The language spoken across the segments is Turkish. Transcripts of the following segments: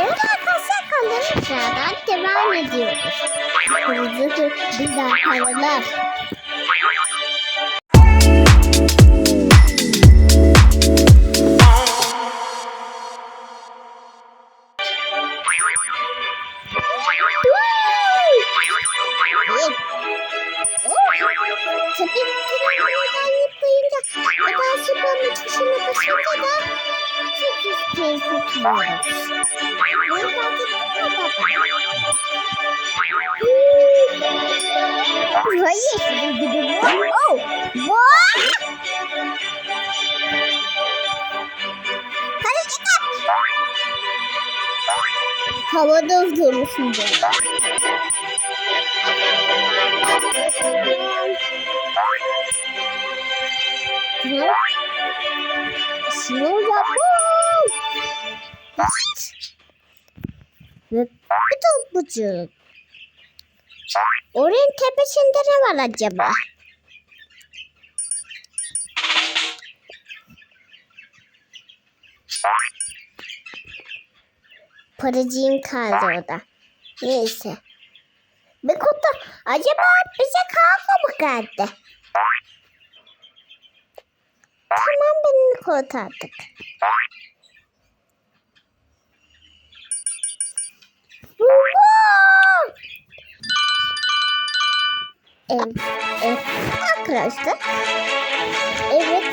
Evet arkadaşlar kaldığımız sıradan devam ediyoruz. Bir daha paralar. Tabii ki buradan yıkayınca ben süpürme çıkışını basınca da sekiz kez tutuyoruz. Hayır. Oh, what? Havada durmuşsun burada. Tamam. Şimdi olacak bu. What? Ve bir toplucuk. Orayın tepesinde ne var acaba? Paracığım kaldı orada. Neyse. Bir kutu. Acaba bize kahve mı geldi? Tamam beni kurtardık. Evet, evet arkadaşlar. Evet.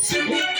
Woo!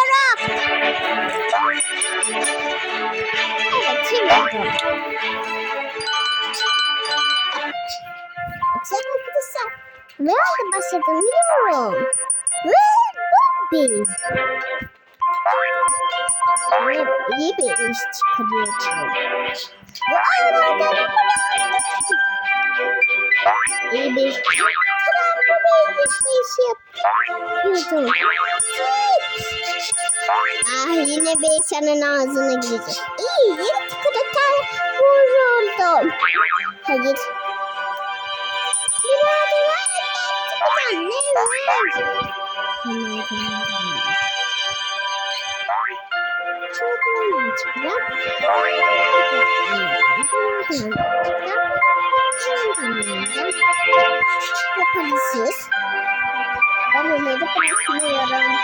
Sen arkadaşlar ne oldu başladım biliyorum. Ve Bobby. Ve iyi bir iş çıkarıyor. Bu aralarda iyi bir bu bir iş yapıyordum. Ah yine bir senin ağzına girecek. İyi çikolata vuruldum. Hayır. Var. Çikolata ne var? Çıkacak. Yapalısız. Ben onları bırakmıyorum.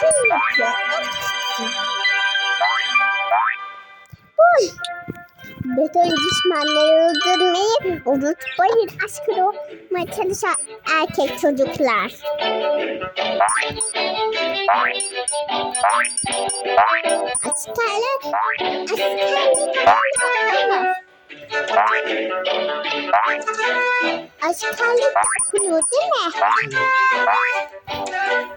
Şimdi yapıyor. Beton düşmanları öldürmeyi unutmayın aşkın olmaya çalışan erkek çocuklar. Askerler, askerler Askerlik okulu değil mi?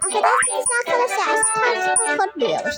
Affedersiniz arkadaşlar askerlik okuluyoruz.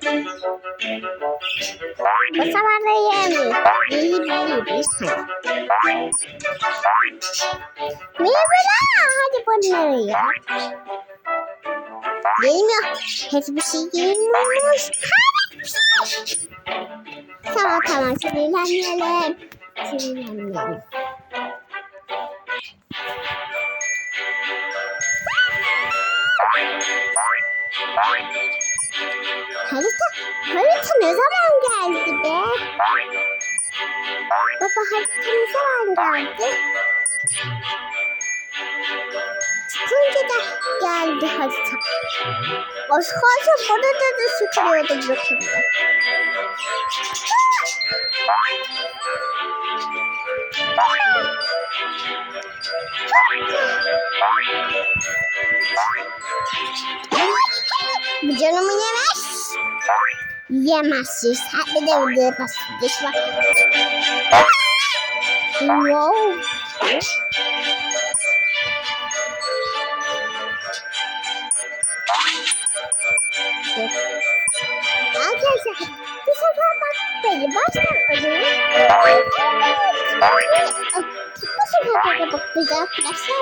Bu sefer de yemiyor. İyi bir şey. Merhaba, hadi bunları ya. Gelmiyor. Hiçbir şey gelmiyormuş. Tamam tamam sinirlenmeyelim. Sinirlenmeyelim. Harita, harita ne zaman geldi be? Baba harita ne zaman geldi? Çıkınca da geldi harita. Az kalsın bana da da sıkılıyordum bakımda. Bu canımı yemez. Yemezsin. Sen bir de öyle yaparsın. Diş bak. Wow. Arkadaşlar bu sefer bak beni baştan alayım. Evet. Bu sefer de bakacağız arkadaşlar.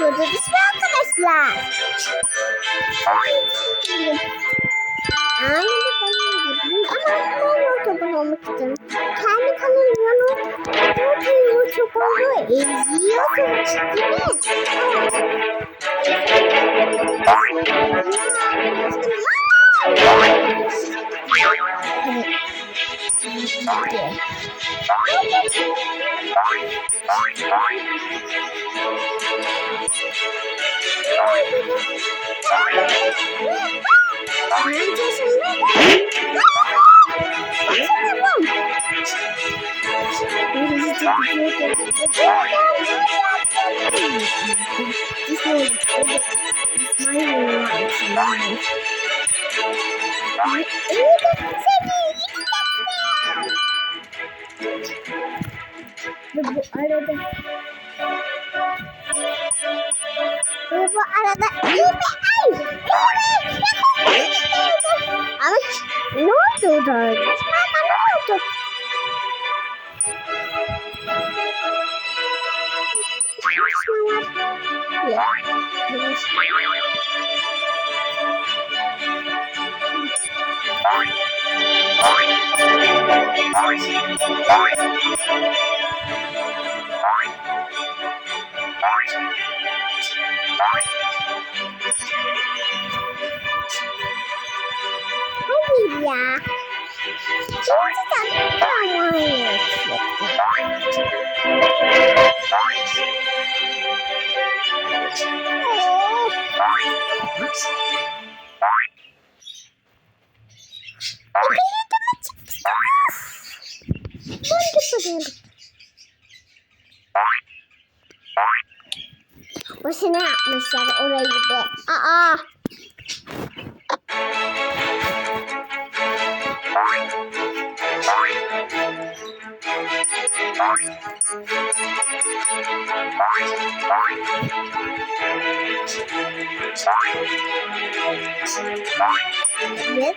Gördünüz mü arkadaşlar? Aynı gibi ama ben olmak istiyorum. Kendi kanalımı YouTuber'ı izliyorsunuz değil mi? Ve bu arada arada ay. Ama ne oldu da? Ama ne oldu? Hayır ya. Şimdi de tamam. Boşuna yapmışlar orayı da. Aa. Evet.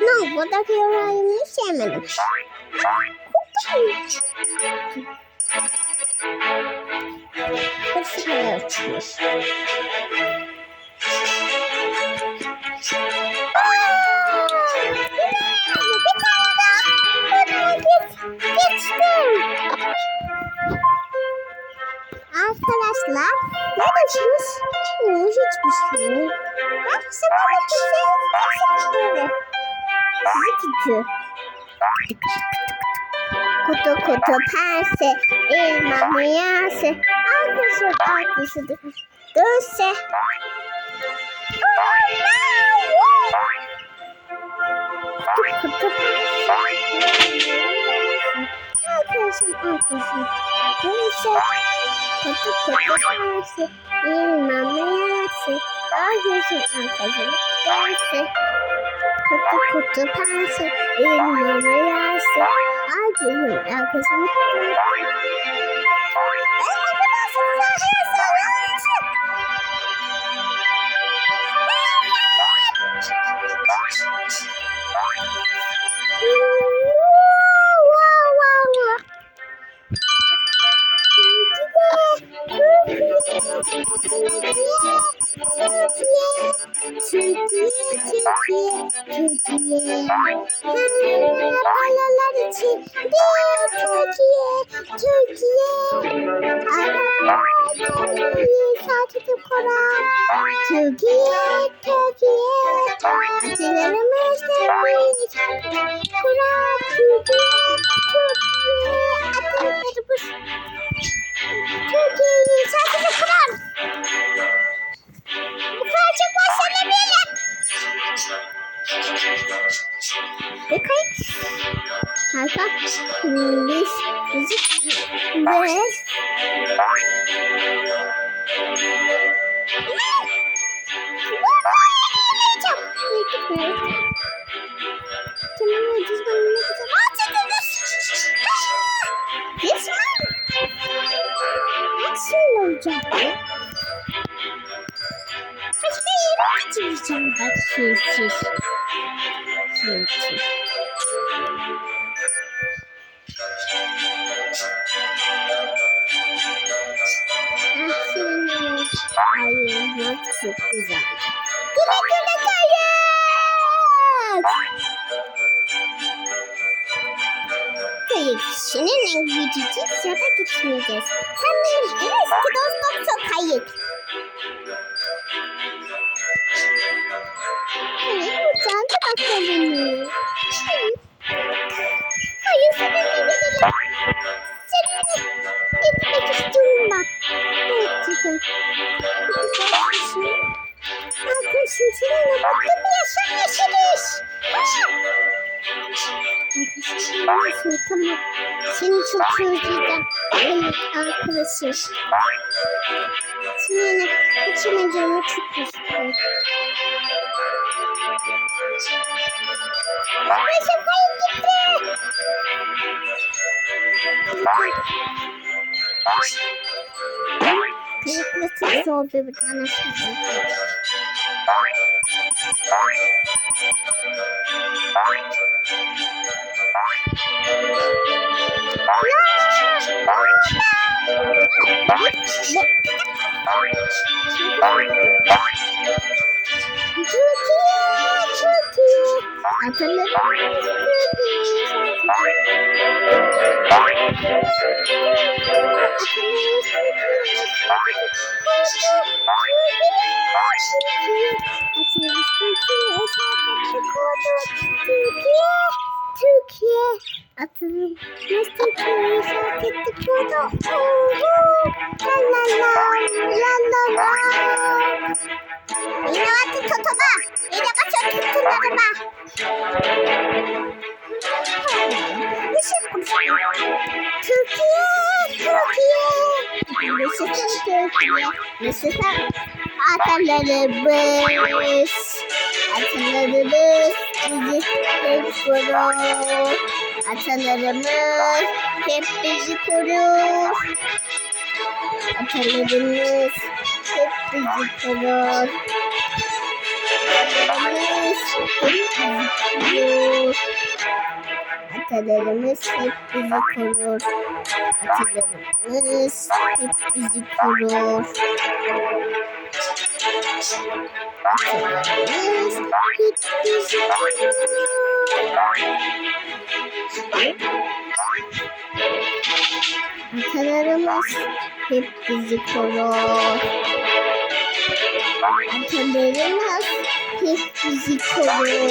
No, buradaki yorayımı sevmedim. Hepsi böyle uçmuş. Tutuyor. Kutu kutu pense, elma meyası, arkası arkası dönse. Kutu kutu arkası arkası dönse. Kutu kutu pense, elma meyası, arkası arkası dönse. Kutu kutu pense, elma meyası, arkasının arkasını Wow, Türkiye. Arabalar Türkiye, koran. Türkiye, Türkiye. Atilerimiz temiz. Kuran, Türkiye, Türkiye. Atilerimiz Türkiye'nin saatini kuran. Bu kadar çok bahsedemeyelim. Ve kayıt. Harika. Biz müzik ve Tamam, bana ne güzel. Aa, çekildir. Resmen. Nasıl olacak? Başka yere kaçıracağım bak şeysiz. Şeysiz. Ah ayağın çok güzel. Güle güle kayık. Kayık seninle gideceğiz ya da gitmeyeceğiz. Sen benim en eski dostumsun kayık. Kayık Tamam. Seni çok özledim. Evet arkadaşım. Seninle içime canı çok istiyorum. Arkadaşım kayıp gitti. Kayıpla çok zor bir tane şey. Türkiye, Türkiye. Atalarımız Türkiye, atılım, nasıl Türkiye, şarkı ettik burada. Oho, la la la, la la la. Attı totoma, yine başa. Işık konuşuyor. Türkiye, Türkiye. Yaşasın Türkiye, yaşasın atalarımız. Atalarımız bizi hep korur. Atalarımız hep bizi korur. Atalarımız hep bizi korur. Atalarımız hep bizi korur. Atalarımız hep bizi korur. Atalarımız hep bizi korur. Atalarımız hep bizi korur. Atalarımız hep bizi korur.